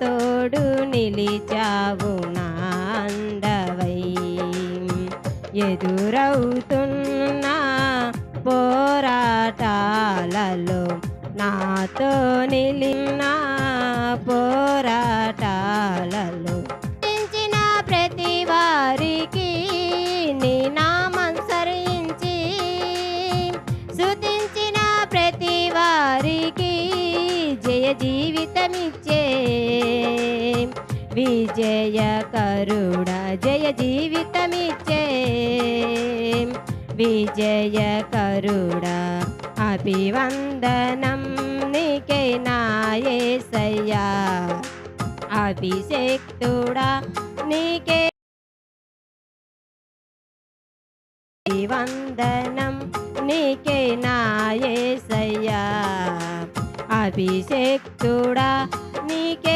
తోడు నిలిచావు నా ఎదురవుతున్న పోరాటాలలో నాతో నిలిన పోరాటాలలో స్థుతించిన ప్రతి వారికి నీ నామం సరించి. శుతించిన ప్రతి వారికి జయ జీవితమిచ్చే విజయ కరుణ జయ జీవితమిచ్చే. విజయ కరుణ అభివందనం నీకే నాయసయ్యా అభిషేక్తుడా నీకే వందనం నీకే నాయసయ్యా అభిషేక్తుడా నీకే